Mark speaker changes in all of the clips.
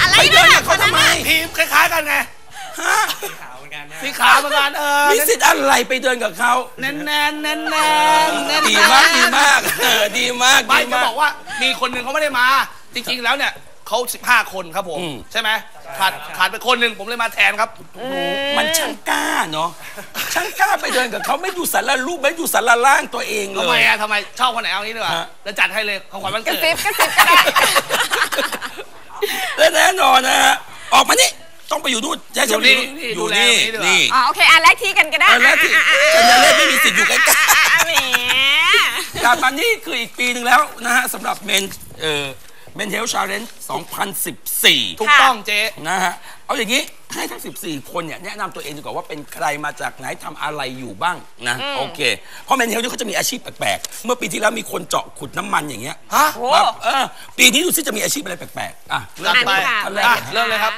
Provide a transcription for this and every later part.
Speaker 1: อะไร
Speaker 2: ไปเดิน
Speaker 1: นะ
Speaker 2: กับเขาทำไม
Speaker 3: ทีมคล้ายๆกันไง
Speaker 2: ฮะ
Speaker 3: สีขาวเหมือนกันเออ
Speaker 2: มีสิทธิ์อะไรไปเดินกับเขา
Speaker 3: แน่นแน่นแน่นแน่นแน่น
Speaker 2: ดีมากดีมากเออดีมาก
Speaker 3: ไม่
Speaker 2: ดี
Speaker 3: จะ
Speaker 2: มาก
Speaker 3: บอกว่ามีคนหนึ่งเขาไม่ได้มา จริงๆแล้วเนี่ยเขา15 คนครับผม
Speaker 2: อืม
Speaker 3: ใช่ไหมขาดขาดไปคนหนึ่งผมเลยมาแทนครับ
Speaker 2: มันช่างกล้าเนาะช่างกล้าไปเดินกับเขาไม่ดูสารรูปไม่ดูสารล่างตัวเองเล
Speaker 3: ทำไม
Speaker 2: ย
Speaker 3: อะทำไมชอบคนไหนเอางี้ดีกว่า
Speaker 2: ฮะ
Speaker 3: แล้วจัดให้เลยของขวัญวัน
Speaker 1: กระ
Speaker 3: เกิด
Speaker 1: ซิบกระซิบก็ได้
Speaker 2: และแน่นอนนะฮะออกมานี่ต้องไปอยู่นู่นใช่
Speaker 3: อยู่
Speaker 2: ไหม
Speaker 3: นี่
Speaker 2: อยู่
Speaker 3: ดูแล
Speaker 2: นี่
Speaker 3: ตรงนี้ดีกว่า
Speaker 2: นี่
Speaker 1: อ๋อโอเคอะแลกที่กันก็ได้
Speaker 2: เออแลกที่
Speaker 1: อะอะ
Speaker 2: ฉันจะเล่นไม่มีสิทธิ์อยู่ใกล้ๆ
Speaker 1: อะอะอะแหม
Speaker 2: กลับมานี่คืออีกปีหนึ่งแล้วนะฮะสำหรับเมนเอ่อเมนเทลชาเลนจ์2014
Speaker 3: ถูกต้องเจ๊
Speaker 2: นะฮะ เอาอย่างนี้ให้ทั้ง 14 คนเนี่ยแนะนำตัวเองดีกว่าว่าเป็นใครมาจากไหนทำอะไรอยู่บ้างนะโอเค เพราะเมนเทลนี่เขาจะมีอาชีพแปลกๆ เมื่อปีที่แล้วมีคนเจาะขุดน้ำมันอย่างเงี้ย
Speaker 3: ฮะ
Speaker 1: โอ้
Speaker 2: มาเออปีนี้ดูซิจะมีอาชีพอะไรแปลกๆอะ
Speaker 3: เริ่มไป
Speaker 1: อะ
Speaker 2: อันแรก
Speaker 3: อะเริ่มเลยครับ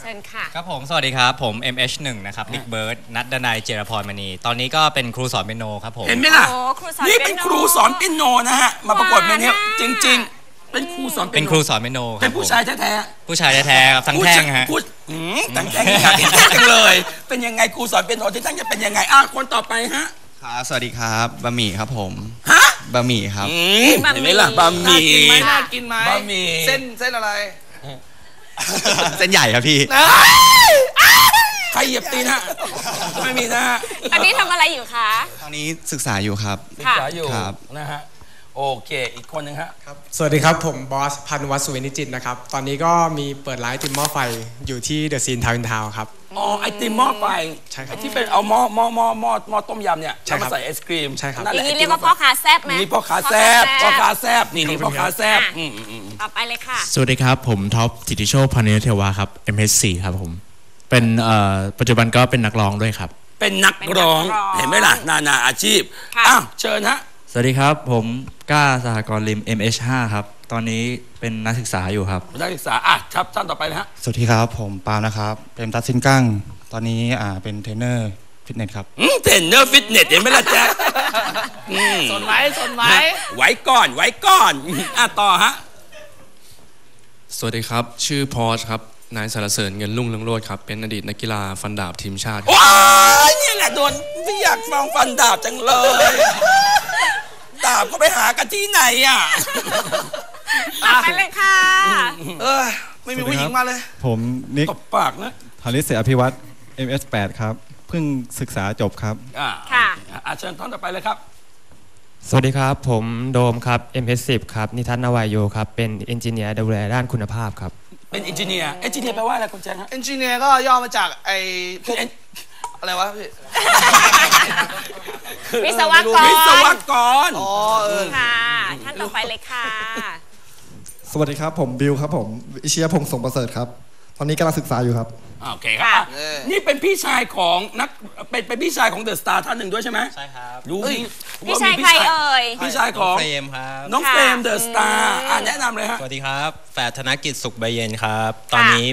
Speaker 1: เชิญค่ะ
Speaker 4: ครับผม สวัสดีครับ ผม MH1 นะครับนิกเบิร์ดนัดดนายเจรพรมณี ตอนนี้ก็เป็นครูสอนเปียโนครับผม
Speaker 2: เห็นไหมล่ะ
Speaker 1: โอ้ครูสอน
Speaker 2: นี่เป็น
Speaker 1: เปียโน
Speaker 2: ครูสอนเปียโนนะฮะ มาประกวดเมนเทล
Speaker 1: ว้าว
Speaker 2: จริงๆ เป็นครูสอนปียโเป็
Speaker 4: นครูสอนเปียโนค
Speaker 2: เป็
Speaker 4: รั
Speaker 2: น
Speaker 4: บ
Speaker 2: ผู้
Speaker 4: ผม
Speaker 2: ชายแท้
Speaker 4: ผู้ชายแท้ๆครับ
Speaker 2: ๆ
Speaker 4: ทั้ง
Speaker 2: ผู้
Speaker 4: แท่
Speaker 2: ชางย
Speaker 4: ฮะ
Speaker 2: พูดอืมทั้งแท่งอยากเห็นแท่งจังเลย เป็นยังไงครูสอนเปียโนที่ตั้งจะเป็นยังไงอะคนต่อไปฮะ
Speaker 5: ครับสวัสดีครับบะหมี่ครับผม
Speaker 2: ฮะ
Speaker 5: บะหมี่ครับ
Speaker 2: อืมเห็นไหมล่ะบะห
Speaker 3: น่า
Speaker 2: มี่
Speaker 3: กินไหมน่ากินไหม
Speaker 2: บะหมี่
Speaker 3: เส้นเส้นอะไร
Speaker 5: เส้นใหญ่ครับพี่
Speaker 3: นะ
Speaker 2: ใครเหยียบตีนฮะไม่มีนะฮะ
Speaker 1: อันนี้ทำอะไรอยู่คะ
Speaker 5: ตอนนี้ศึกษาอยู่ครับ
Speaker 2: ศึกษาอยู่
Speaker 5: ครับ
Speaker 2: นะฮะ โอเค อีกคนหนึ่งฮะ
Speaker 6: สวัสดีครับ ผมบอสพันวัฒน์สุวินิจิตนะครับ ตอนนี้ก็มีเปิดร้านไอติมหม้อไฟอยู่ที่เดอะซีนทาวน์ทาวครับ
Speaker 2: อ๋อ ไอติมหม้อไฟ
Speaker 6: ใช่ครับ
Speaker 2: ไอ้ที่เป็นเอาหม้อหม้อหม้อหม้อหม้อต้มยำเนี่ย
Speaker 6: ใช่
Speaker 2: แล้ว
Speaker 6: ครั
Speaker 2: มา
Speaker 6: บ
Speaker 2: ใส่ไอศครีม
Speaker 6: ใช่ครับ
Speaker 2: นั่น
Speaker 1: อ
Speaker 2: แหละ
Speaker 1: ย่างนี้
Speaker 2: ไติ
Speaker 1: เรียกว่าพ่อค้าแซบไหม
Speaker 2: นี่พ่อค้าแซบพ่อค้าแซบนี่นี่พ่อค้าแซบ
Speaker 1: อะ
Speaker 2: อืมอืมอืม
Speaker 1: ต่อไปเลยค่ะ
Speaker 7: สวัสดีครับ ผมท็อปสิทธิโชคพานิชเทวาครับ MH4 ครับผม เป็นเอ่อปัจจุบันก็เป็นนักร้องด้วยครับ
Speaker 2: เป็นนักร้อง
Speaker 1: เป็นนักร้อง
Speaker 2: เห็นไหมล่ะ นานาอาชีพ
Speaker 1: ค่ะ
Speaker 2: อ้าว เชิญฮะ
Speaker 8: สวัสดีครับ ผมกล้าสหกรณ์ริม MH5 ครับ ตอนนี้เป็นนักศึกษาอยู่ครับ
Speaker 2: นักศึกษาอะครับท่านต่อไปนะฮะ
Speaker 5: สวัสดีครับ ผมปาล์มนะครับเป็นตัดสินกั้ง ตอนนี้อ่าเป็นเทรนเนอร์ฟิตเนสครับ
Speaker 2: อืมเทรนเนอร์ฟิตเนสเห็นไหมล่ะแจ๊คอืม
Speaker 3: สนไหมสนไหม
Speaker 2: ไว้ก่อนไว้ก่อนอะต่อฮะ
Speaker 9: สวัสดีครับ ชื่อพอชครับ นายสารเสริญเงินรุ่งเรืองโรจน์ครับ เป็นอดีตนักกีฬาฟันดาบทีมชาติครับ
Speaker 2: ว้ายเนี่ยแหละโดนพี่อยากฟังฟันดาบจังเลย ดาบก็ไปหากันที่ไหนอะ
Speaker 1: ต่อไปเลยค่ะ
Speaker 3: เออ ไม่มีผู้หญิงมาเลย
Speaker 10: ผมนิก
Speaker 2: ตบปากนะ
Speaker 10: พาริสเสอภิวัตร MS8 ครับ เพิ่งศึกษาจบครับ
Speaker 2: อ่า
Speaker 1: ค่ะ
Speaker 2: ออาเชิญท่านต่อไปเลยครับ
Speaker 10: สวัสดีครับ ผมโดมครับ MS10 ครับ นิทัศน์นวายโยครับ เป็นเอนจิเนียร์ดูแลด้านคุณภาพครับ
Speaker 2: เป็นอินจิเนียร์ เอนจิเนียร์แปลว่าอะไรคุณแจ๊คฮะ
Speaker 3: เอนจิเนียร์ก็ย่อมาจากไอ้พวก อะไรวะพี่
Speaker 1: วิศวกร
Speaker 2: วิศวกร
Speaker 3: อ๋อเออ
Speaker 1: ค่ะ ท่านต่อไปเลยค่ะ
Speaker 11: สวัสดีครับ ผมบิวครับผมวิเชียพงศ์สงประเสริฐครับ ตอนนี้กำลังศึกษาอยู่ครับ
Speaker 2: โอเคครับนี่เป็นพี่ชายของนัก เป็นเป็นพี่ชายของเดอะสตาร์ท่านหนึ่งด้วยใช่ไหม
Speaker 4: ใช่ครับ
Speaker 2: รู้
Speaker 3: เอ้ย
Speaker 1: พี่ชายใครเอ่ย
Speaker 2: พี่ชายของ
Speaker 4: เฟรมครับ
Speaker 2: น้องเฟรมเดอะสตาร์อะแนะนำเลยฮะ
Speaker 12: สวัสดีครับ แฝดธนกิจสุขใบเย็นครับ ตอนนี้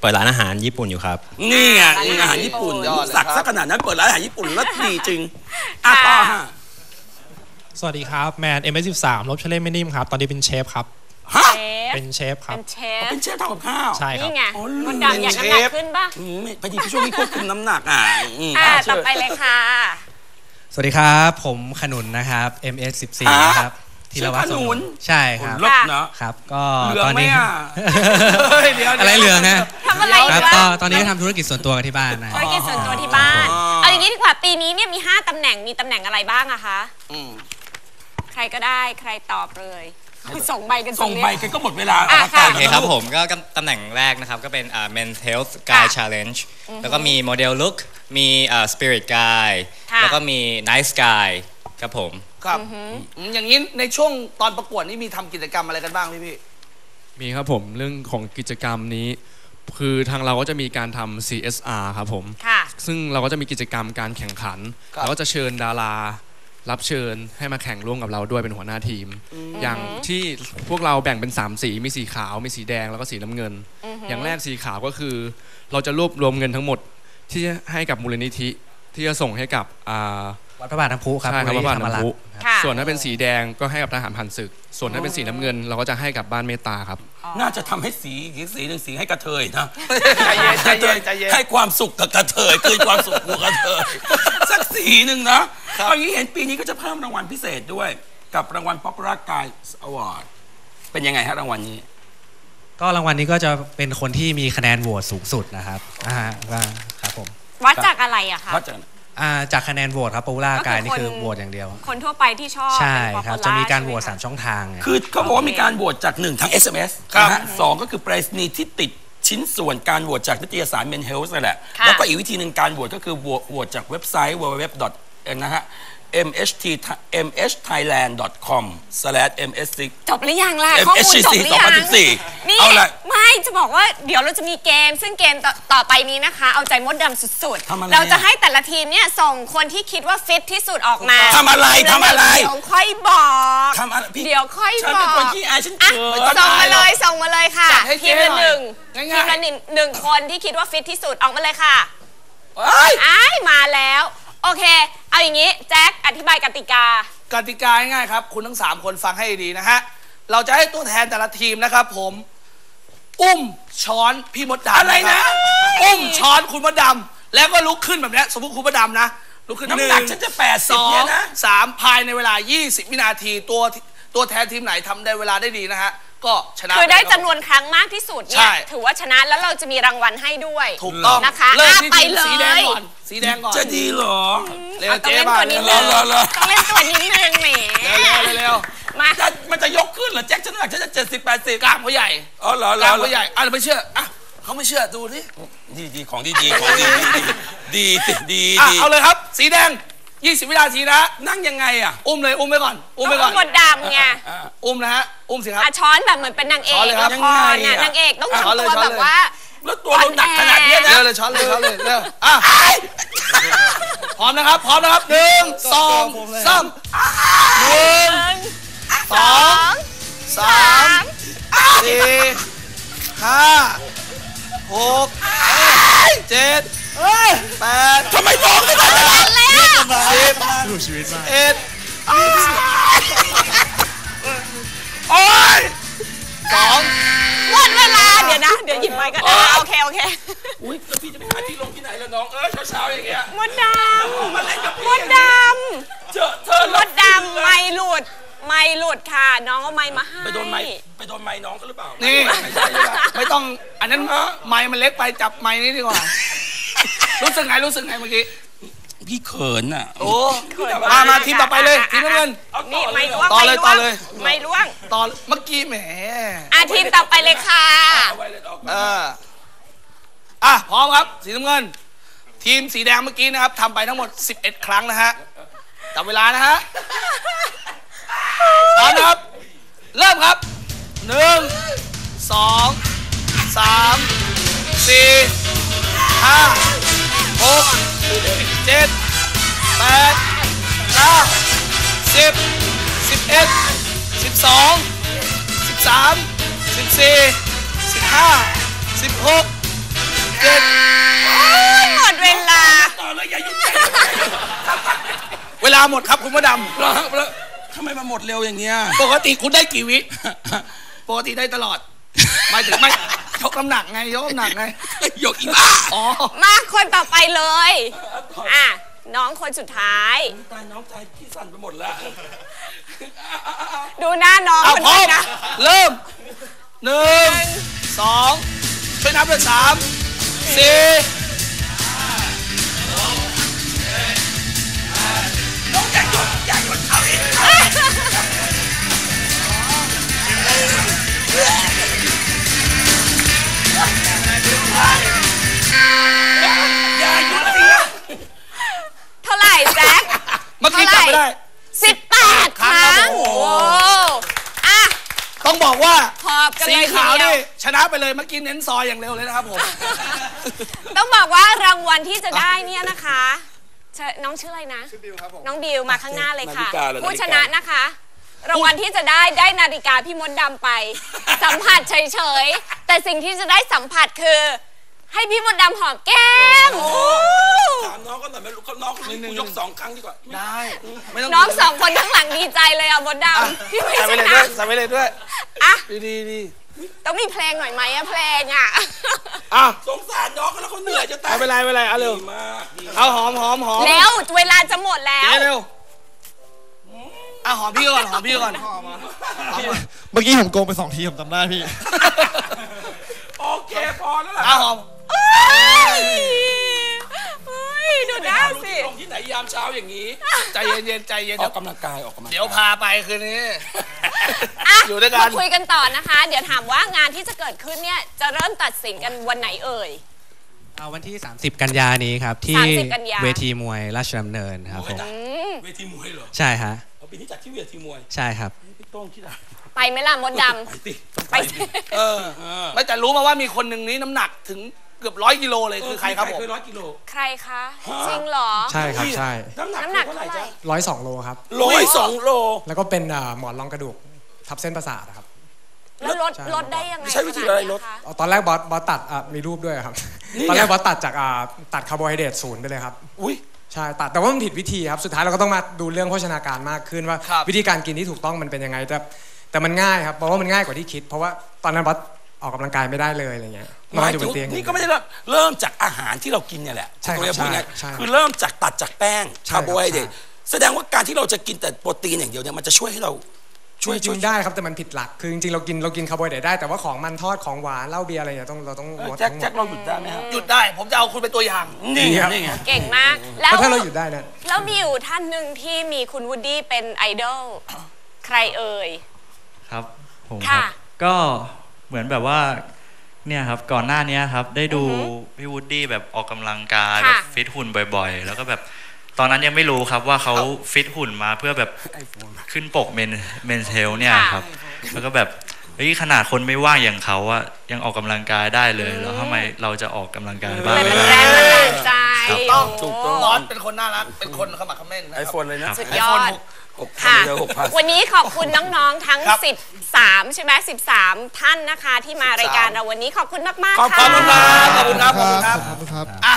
Speaker 12: เปิดร้านอาหารญี่ปุ่นอยู่ครับ
Speaker 2: นี่ไง
Speaker 1: ร้านอาหาร
Speaker 2: อาหารญี่ปุ่น
Speaker 3: ยอดเลย
Speaker 2: สัก
Speaker 3: ครับ
Speaker 2: สักขนาดนั้นเปิดร้านอาหารญี่ปุ่นแล้วดีจริงอะต่อฮะ
Speaker 13: สวัสดีครับแมน M13 ลบเชลเล่ไม่นิ่มครับ ตอนนี้เป็นเชฟครับ
Speaker 2: ฮะ
Speaker 1: เชฟ
Speaker 13: เป็นเชฟครั
Speaker 1: เป็
Speaker 13: บ
Speaker 1: นเชฟ
Speaker 2: เป็นเชฟทำกับข้าว
Speaker 13: ใช่ครับ
Speaker 1: นี่ไง
Speaker 2: อ๋อ
Speaker 1: มดดำอยากน้ำหนักขึ้นป่ะ
Speaker 2: อืมพอดีช่วงนี้ควบคุมน้ำหนักอะอืม
Speaker 1: อ่า
Speaker 2: อะเชิ
Speaker 1: ต่อ
Speaker 2: ญ
Speaker 1: ไปเลยค่ะ
Speaker 4: สวัสดีครับ ผมขนุนนะครับ MS14
Speaker 2: อะ
Speaker 4: นะครับ ธีรวัฒน์
Speaker 2: ชื่อขนุน
Speaker 4: ใช่ครับ
Speaker 2: รถเนาะ
Speaker 4: ครับ ก็
Speaker 2: เหลือง
Speaker 4: ตอน
Speaker 2: ไหม
Speaker 4: นี้
Speaker 2: อะ
Speaker 3: เฮ้ยเดี๋ยว
Speaker 4: อะไรเหลืองฮะ
Speaker 1: ทำอะไร
Speaker 4: ค
Speaker 1: อ
Speaker 4: รับ
Speaker 1: ยู่
Speaker 4: ก็
Speaker 1: วะ
Speaker 4: ตอนนี้ก็ทำธุรกิจส่วนตัวกันที่บ้านนะ
Speaker 1: ธุรกิจส่วนตัวที่บ้าน
Speaker 2: อ๋อ
Speaker 1: เอาอย่างนี้ดีกว่าปีนี้เนี่ยมี 5ตำแหน่งมีตำแหน่งอะไรบ้างอะคะ
Speaker 3: อืม
Speaker 1: ใครก็ได้ใครตอบเลยส่งใบกัน
Speaker 2: ส่ง
Speaker 1: เย
Speaker 2: ใบกันก็หมดเวลา
Speaker 1: อะ
Speaker 2: ออก
Speaker 1: ค่ะ
Speaker 2: อากาศ
Speaker 4: โอเคครับผมก็ตำแหน่งแรกนะครับ ก็เป็นอ่า men's health guy challenge แล้วก็มี model look มีอ่า spirit guy
Speaker 1: ค่ะ
Speaker 4: แล้วก็มี nice guy ครับผม
Speaker 3: ครับอืมอย่างนี้ในช่วงตอนประกวดนี่มีทำกิจกรรมอะไรกันบ้างพี่พี่
Speaker 9: มีครับผมเรื่องของกิจกรรมนี้ คือทางเราก็จะมีการทำ CSR ครับผม
Speaker 1: ค่ะ
Speaker 9: ซึ่งเราก็จะมีกิจกรรมการแข่งขัน
Speaker 3: ครับ
Speaker 9: เราก็จะเชิญดารา รับเชิญให้มาแข่งร่วมกับเราด้วยเป็นหัวหน้าทีม อย่างที่พวกเราแบ่งเป็น 3 สีมีสีขาว มีสีแดงแล้วก็สีน้ำเงิน อย่างแรกสีขาวก็คือ เราจะรวบรวมเงินทั้งหมดที่จะให้กับมูลนิธิที่จะส่งให้กับอ่า
Speaker 4: วัดพระบาทน้ำพุครับ
Speaker 9: ใช่ครับ
Speaker 4: มูล
Speaker 9: พ
Speaker 4: นิ
Speaker 9: ระ
Speaker 4: ธิ
Speaker 9: บาท
Speaker 4: ธรรมรั
Speaker 9: น้ำ
Speaker 4: ก
Speaker 9: พุ
Speaker 4: ษ์
Speaker 1: ค่ะ
Speaker 9: ส่วนถ้าเป็นสีแดงก็ให้กับทหารผ่านศึก ส่วนถ้าเป็นสีน้ำเงินเราก็จะให้กับบ้านเมตตาครับ
Speaker 2: น่าจะทำให้สีอีกสีหนึ่งสีให้กระเทยนะ
Speaker 3: ใจเย็นใจเย็นใจเย็น
Speaker 2: ให้ความสุขกับกระเทยคืนความสุขกับกระเทยสักสีหนึ่งนะเอางี้เห็นปีนี้ก็จะเพิ่มรางวัลพิเศษด้วย กับรางวัล Popular Guys Award เป็นยังไงฮะรางวัลนี้
Speaker 4: ก็รางวัลนี้ก็จะเป็นคนที่มีคะแนนโหวตสูงสุดนะครับอ่าว่าครับผม
Speaker 1: วัดจากอะไรอะคะ
Speaker 2: วัดจาก
Speaker 4: อ่าจากคะแนนโหวตครับปูล่า
Speaker 1: ก็คือ
Speaker 4: กายนี่คือ
Speaker 1: คน
Speaker 4: โหวตอย่างเดียว
Speaker 1: คนทั่วไปที่ชอบ
Speaker 4: ใช่
Speaker 1: เป็น
Speaker 4: ครับ
Speaker 1: popular
Speaker 4: จะมีการโหวต
Speaker 1: ใช่
Speaker 4: สา
Speaker 1: ไม
Speaker 4: ช่องทางไง
Speaker 2: คือเขาบอกว่า
Speaker 1: โอเค
Speaker 2: มีการโหวตจากหนึ่งทาง SMS
Speaker 3: ครับ
Speaker 2: นะฮะสองก็คือไปรษณีย์ที่ติดชิ้นส่วนการโหวตจากนิตยสาร Men Health นั่นแหละ
Speaker 1: ค่ะ
Speaker 2: แล้วก็อีกวิธีหนึ่งการโหวตก็คือโหวตโหวตจากเว็บไซต์ www. นะฮะ mht mhthailand.com/msc
Speaker 1: จบหรือยังล่ะข้อมูลจบหรือยัง
Speaker 2: 2014
Speaker 1: นี่
Speaker 2: เอาล่ะ
Speaker 1: ไม่จะบอกว่าเดี๋ยวเราจะมีเกม ซึ่งเกมต่อต่อไปนี้นะคะ เอาใจมดดำสุด
Speaker 2: ทำอะไร
Speaker 1: ๆเราจะให้แต่ละทีมเนี่ยส่งคนที่คิดว่าฟิตที่สุดออกมา
Speaker 2: ทำอะไรทำอะไร
Speaker 1: เดี๋ยวค่อยบอก
Speaker 2: ทำอะไรพี่
Speaker 1: เดี๋ยวค่อย
Speaker 2: ฉัน
Speaker 1: บ
Speaker 2: เป็น
Speaker 1: อก
Speaker 2: คนขี้อายฉัน
Speaker 1: อะ
Speaker 2: เขิน
Speaker 1: ส่งมาเลยส่งมาเลยค่ะ
Speaker 3: จัดให้
Speaker 1: ทีม
Speaker 3: เจ๊
Speaker 1: ละ
Speaker 3: หน่อย
Speaker 1: หนึ่ง
Speaker 3: ง่ายๆ
Speaker 1: ทีมละหนึ่งหนึ่งคนที่คิดว่าฟิตที่สุดออกมาเลยค่ะ
Speaker 2: เอ้ย
Speaker 1: อ้ายมาแล้ว โอเค เอาอย่างนี้ แจ็คอธิบายกติกา
Speaker 3: กติกาง่ายๆครับ คุณทั้ง 3 คนฟังให้ดีนะฮะ เราจะให้ตัวแทนแต่ละทีมนะครับผม อุ้มช้อนพี่มดดำ
Speaker 2: อะไรนะ
Speaker 3: คบอุ้มช้อนคุณมดดำแล้วก็ลุกขึ้นแบบเนี้ยสมมติคุณมดดำนะ ลุกขึ้น
Speaker 2: น้ำหนัก
Speaker 3: ง
Speaker 2: ฉันจะ
Speaker 3: ส
Speaker 2: 80
Speaker 3: อ
Speaker 2: เนี่
Speaker 3: ง
Speaker 2: ยนะ
Speaker 3: สามภายในเวลา 20 วินาทีตัวตัวแทนทีมไหนทำได้เวลาได้ดีนะฮะ ก็ชนะ
Speaker 1: คือได้
Speaker 3: ปเลย
Speaker 1: จำนวนครั้งมากที่สุด
Speaker 3: ใช่
Speaker 1: เนี่ยถือว่าชนะแล้วเราจะมีรางวัลให้ด้วย
Speaker 3: ถูกต้อง
Speaker 1: นะคะ
Speaker 3: เริ่ม
Speaker 1: อะ
Speaker 3: ที่
Speaker 1: ไป
Speaker 3: ทีม
Speaker 1: เลย
Speaker 3: สีแดงก่อนสีแดงก่อน
Speaker 2: จะดีเหรอ
Speaker 3: เร็ว
Speaker 1: เอาต้อง
Speaker 3: เจ๊
Speaker 1: เล่น
Speaker 3: มา
Speaker 1: ตัวนิด
Speaker 3: เร็
Speaker 1: นึ
Speaker 3: ว
Speaker 1: ง
Speaker 2: เหรอเหรอ
Speaker 1: ต้องเล่นตัวนิดนึงแหม
Speaker 3: เร็วเร็วเร็ว
Speaker 1: มา
Speaker 2: จะมันจะยกขึ้นเหรอแจ็คฉันน้ำหนักฉันจะ70 80
Speaker 3: กล้ามเขาใหญ่
Speaker 2: อ๋อเหรอเหร
Speaker 3: กล้า
Speaker 2: อ
Speaker 3: มเขาใหญ่อะไม่เชื่ออะเขาไม่เชื่อดูดิ
Speaker 2: ดีดีของดีดีของดีดีดีดีดี
Speaker 3: อะ
Speaker 2: ดี
Speaker 3: เอาเลยครับ สีแดง 20 วินาทีนะฮะ
Speaker 2: นั่งยังไงอะ
Speaker 3: อุ้มเลย อุ้มไปก่อน อุ้มไป
Speaker 1: ต้
Speaker 3: ก่
Speaker 1: อ
Speaker 3: อน
Speaker 1: งมดดำไง
Speaker 3: อุ้มนะฮะ อุ้มสิครับ
Speaker 1: อะช้อนแบบเหมือนเป็นนางเอ
Speaker 3: ช้อกนเลยครับ
Speaker 1: ละคร
Speaker 2: ยังไง
Speaker 1: น่ะ
Speaker 2: อะ
Speaker 1: นางเอกต้อง
Speaker 3: อะช้อน
Speaker 1: ทำ
Speaker 3: เลย
Speaker 1: ตัว
Speaker 3: ช้อน
Speaker 1: แบบ
Speaker 3: เลย
Speaker 1: ว่า
Speaker 2: แล้วตัวเราหนักขนาดเนี้ยนะ
Speaker 3: เร็วเลยช้อนเลยช้อนเลยเร็วอะพร้อมนะครับ พร้อมนะครับหนึ่งสองสามหนึ่ง
Speaker 1: หนึ่ง
Speaker 3: สองสามสี่ห้าหกเจ็ดแปด
Speaker 2: ทำไมมองไม่ได้
Speaker 3: สิบเอ็ดโอ้ยสอง
Speaker 1: หมดเวลาเดี๋ยวนะ เดี๋ยวหยิบไม้ก็ได้โอเค โอเค
Speaker 2: อุ้ยแล้วพี่จะไปหาที่ลงที่ไหนล่ะน้อง เออเช้าๆอย่างเงี้ย
Speaker 1: มดด
Speaker 2: มาเล่นกับำพี่
Speaker 1: มดด
Speaker 2: เจอเธอำ
Speaker 1: มดดำไม่หลุด ไม่หลุดค่ะ น้องเอาไม้มาให้
Speaker 2: ไปโดนไม้ไปโดนไม้น้องเขาหรือเปล่า
Speaker 3: นี่
Speaker 2: ไม่ใช่ใช่ปะ
Speaker 3: ไม่ต้อง อันนั้นไม้มันเล็กไปจับไม้นี้ดีกว่า รู้สึกไง รู้สึกไงเมื่อกี้
Speaker 2: พี่เขินอะ
Speaker 3: โอ้มามาทีมต่อไปเลยทีมน้ำเงิน
Speaker 1: นี่ไม่ร่วง
Speaker 3: ต่อ
Speaker 1: ไม่
Speaker 3: เลย
Speaker 1: ร่
Speaker 3: ต่
Speaker 1: ว
Speaker 3: องเลย
Speaker 1: ไม่ร่วง
Speaker 3: ต่อเมื่อกี้แหม
Speaker 1: อะทีมต่อไปเลยค่ะ
Speaker 3: เอออะพร้อมครับ สีน้ำเงิน ทีมสีแดงเมื่อกี้นะครับทำไปทั้งหมด 11 ครั้งนะฮะจับเวลานะฮะพร้อมนะครับ เริ่มครับหนึ่งสองสามสี่ห้าหกเจ็ดแป ดเก้าสิบสิบเอ็ดสิบสองสิบสามสิบสี่สิบห้าสิบหกเจ็ด
Speaker 1: หมดเวลา
Speaker 3: เวลาหมดครับคุณพระด
Speaker 2: แล้วแล้วทำไมมันหมดเร็วอย่างเงี้ยำ
Speaker 3: ปกติคุณได้กี่วิ ปกติได้ตลอดหมายถึงไม่ยกน้ำหนักไงยกน้ำหนักไง
Speaker 2: ยกอีบ้า
Speaker 3: อ๋อ
Speaker 1: มาคนต่อไปเลย อะ น้องคนสุดท้าย
Speaker 2: ตายน้องใจพี่สั่นไปหมดแล้ว
Speaker 1: ดูหน้าน้อง
Speaker 3: เอา
Speaker 1: คน
Speaker 3: พร้อ
Speaker 1: นี้
Speaker 3: ม
Speaker 1: นะ
Speaker 3: เริ่มหนึ่งสองช่วยนับเลยสามสี่
Speaker 1: เมื่
Speaker 3: อกี้จับไม่ได้
Speaker 1: สิบแปดครั้ง โอ้โห อะ
Speaker 3: ต้องบอกว่า
Speaker 1: ขอบกัน
Speaker 3: สี
Speaker 1: เลยที
Speaker 3: ขาว
Speaker 1: เดียว
Speaker 3: นี่ชนะไปเลยเมื่อกี้เน้นซอยอย่างเร็วเลยนะครับผม
Speaker 1: ต้องบอกว่ารางวัลที่จะได้เนี่ยนะคะเชิญน้องชื่ออะไรนะชื่อบิวครับผมน้องบิวมาข้างหน้าเลยค่ะ
Speaker 2: นาฬิกาเหรอ
Speaker 1: ผู้
Speaker 2: นาฬิกา
Speaker 1: ชนะนะคะ รางวัลที่จะได้ได้นาฬิกาพี่มดดำไป สัมผัสเฉยๆ แต่สิ่งที่จะได้สัมผัสคือ ให้พี่มดดำหอมแก้มโอ้
Speaker 2: ถามน้องก็หน่อยไม่รู้เขาน้องคนนี้กูยกสองครั้งดีกว่า
Speaker 3: ได้ ไม่ต้อง
Speaker 1: น้องสองคนข้างหลังดีใจเลยอะมดดำพี่ไม่
Speaker 3: ใส่
Speaker 1: ช
Speaker 3: ไปเลย
Speaker 1: นะ
Speaker 3: ด้วยใส่ไปเลยด้วย
Speaker 1: อะ
Speaker 3: ดีดีดี
Speaker 1: ต้องมีเพลงหน่อยไหมอะเพลงอะ
Speaker 3: อะ
Speaker 2: สงสารน้องเขาแล้วเขาเหนื่อยจะตาย
Speaker 3: ไม่เป็นไรไม่เป็นไรเอาเร็ว
Speaker 2: ดีมากดีมาก
Speaker 3: เอาหอมหอมหอม
Speaker 1: แล้วเวลาจะหมดแล้ว
Speaker 3: เจ๊เร็วอะหอมพี่ก่อนหอมพี่ก่อน
Speaker 11: เมื่อกี้ผมโกงไปสองทีผมจำได้พี่
Speaker 2: โอเคพอแล้วล่ะ
Speaker 3: อะหอม
Speaker 1: เอ้ยเฮ้ยดูหน้าสิ
Speaker 2: ลงที่ไหนยามเช้าอย่างนี้
Speaker 3: ใจเย็นๆใจเย็น
Speaker 2: ออกกำลังกายออกกำลังกา
Speaker 3: เดี๋ยวพาไปคืนนี้
Speaker 1: อะ
Speaker 3: อยู่ด้วยกัน
Speaker 1: มาคุยกันต่อนะคะ เดี๋ยวถามว่างานที่จะเกิดขึ้นเนี่ยจะเริ่มตัดสินกันวันไหนเอ่ย
Speaker 10: เอาวันที่ 30 กันยานี้ครับ ที่
Speaker 1: 30กันยา
Speaker 10: เวทีมวยราชดำเนินครับผม
Speaker 2: เวทีมวยเหรอ
Speaker 10: ใช่ฮะ
Speaker 2: เอาปีนี้จัดที่เวทีมวย
Speaker 10: ใช่ครับ
Speaker 2: พี่โต้งที่ไหน
Speaker 1: ไปไหมล่ะมดด
Speaker 2: ไปติำ
Speaker 1: ไป
Speaker 3: เออไม่แต่รู้มาว่ามีคนหนึ่งนี้น้ำหนักถึง เกือบร้อยกิโลเลยคือใครครับผม
Speaker 2: เคยร้อยกิโล
Speaker 1: ใครคะจริงเหรอ
Speaker 6: ใช่ครับใช่
Speaker 2: น้ำหนัก
Speaker 1: น้ำหนัก
Speaker 2: เท่า
Speaker 1: เท่า
Speaker 2: ไห
Speaker 1: ไห
Speaker 2: ร่
Speaker 1: ร่
Speaker 2: จ๊ะ
Speaker 6: ร้อยสองโลครับ
Speaker 2: ร้อยสองโล
Speaker 6: แล้วก็เป็นอ่าหมอนรองกระดูกทับเส้นประสาทครับ
Speaker 1: แล้วลด
Speaker 6: ใช่
Speaker 1: ลดได้ยังไง
Speaker 2: ใช้วิธีอะไรลด
Speaker 1: ขนานี้ค
Speaker 6: เอาตอนแรกบอสบอสตัดอะมีรูปด้วยครับ
Speaker 2: นี่ไง
Speaker 6: ตอนแรกบอสตัดจากอ่าตัดคาร์โบไฮเดรตศูนย์ไปเลยครับ
Speaker 2: อุ้ย
Speaker 6: ใช่ตัดแต่ว่ามันผิดวิธีครับ สุดท้ายเราก็ต้องมาดูเรื่องโภชนาการมากขึ้นว่า
Speaker 3: ครับ
Speaker 6: วิธีการกินที่ถูกต้องมันเป็นยังไงแต่แต่มันง่ายครับเพราะว่ามันง่ายกว่าที่คิด เพราะว่าตอนนั้นบอส ออกกำลังกายไม่ได้เลยอะไรเงี้ยนอนอยู่บนเตียง
Speaker 2: นี่ก็ไม่ได้เริ่มเริ่มจากอาหารที่เรากินเนี่ยแหละ
Speaker 6: ใช่ครับ
Speaker 2: ตงนี้พูดง่าย
Speaker 6: ใช่ใช่
Speaker 2: คือเริ่มจากตัดจากแป้ง
Speaker 6: ใช่
Speaker 2: คาร์โบไฮเดรต
Speaker 6: ใช่
Speaker 2: แสดงว่าการที่เราจะกินแต่โปรตีนอย่างเดียวเนี่ยมันจะช่วยให้เราช่วย
Speaker 6: จ
Speaker 2: ช่
Speaker 6: ริ
Speaker 2: วย
Speaker 6: งๆได้ครับแต่มันผิดหลักคือจริงๆเรากินเรากินคาร์โบไฮเดรตได้แต่ว่าของมันทอดของหวานเหล้าเบียร์อะไรเนี่ยต้องเราต้อง
Speaker 2: เออง
Speaker 6: ด
Speaker 2: แจ็ค
Speaker 6: ทั้งหม
Speaker 2: แจ็ค
Speaker 6: ด
Speaker 2: เราหยุดได้ไหมครับ
Speaker 3: หยุดได้ ผมจะเอาคุณเป็นตัวอย่าง
Speaker 2: นี่
Speaker 6: ดี
Speaker 2: ไง
Speaker 6: ครับ
Speaker 2: นี่ไง
Speaker 1: เก่งมาก แล้ว
Speaker 6: แล้วถ้าเราหยุดได้นะ
Speaker 1: แล้วมีอยู่ท่านหนึ่งที่มีคุณวูดดี้เป็นไอดอลใครเอ่ย
Speaker 8: ครับผมค
Speaker 1: ค่ะ
Speaker 8: รับก็ เหมือนแบบว่าเนี่ยครับก่อนหน้านี้ครับ ได้ดูพี่วูดดี้แบบออกกำลังกาย
Speaker 1: ค่ะ
Speaker 8: แบบฟิตหุ่นบ่อย ๆ แล้วก็แบบตอนนั้นยังไม่รู้ครับว่าเขาฟิตหุ่นมาเพื่อแบบขึ้นปกเมนเมนเทลเนี่ยครับ แล้วก็แบบเฮ้ยขนาดคนไม่ว่างอย่างเขาอะยังออกกำลังกายได้เลยแล้วทำไมเราจะออกกำลังกายบ้าง
Speaker 1: เลย
Speaker 8: ไม่
Speaker 1: เป็น
Speaker 8: ได้
Speaker 1: แรงบันดาลใจ
Speaker 3: ถูกต้อง
Speaker 1: โถู
Speaker 3: กต้องบอสเป็นคนน่ารักเป็นคนขมักเขม้นนะ
Speaker 2: ไอ
Speaker 3: ครับ
Speaker 2: โฟนเลยนะ
Speaker 1: สุดยอด
Speaker 2: หกพัน
Speaker 1: ค่ะ
Speaker 2: เดียวหกพัน
Speaker 1: วันนี้ขอบคุณน้องๆทั้ง
Speaker 3: ครับ
Speaker 1: 13 ใช่ไหม13 ท่านนะคะที่มารายการเราวันนี้ขอบคุณมากๆ
Speaker 2: ขอบ
Speaker 1: ค่ะ
Speaker 2: คุณมาก
Speaker 3: ขอบคุณครับขอบคุณครับ
Speaker 11: ขอบคุณครับ
Speaker 3: อะ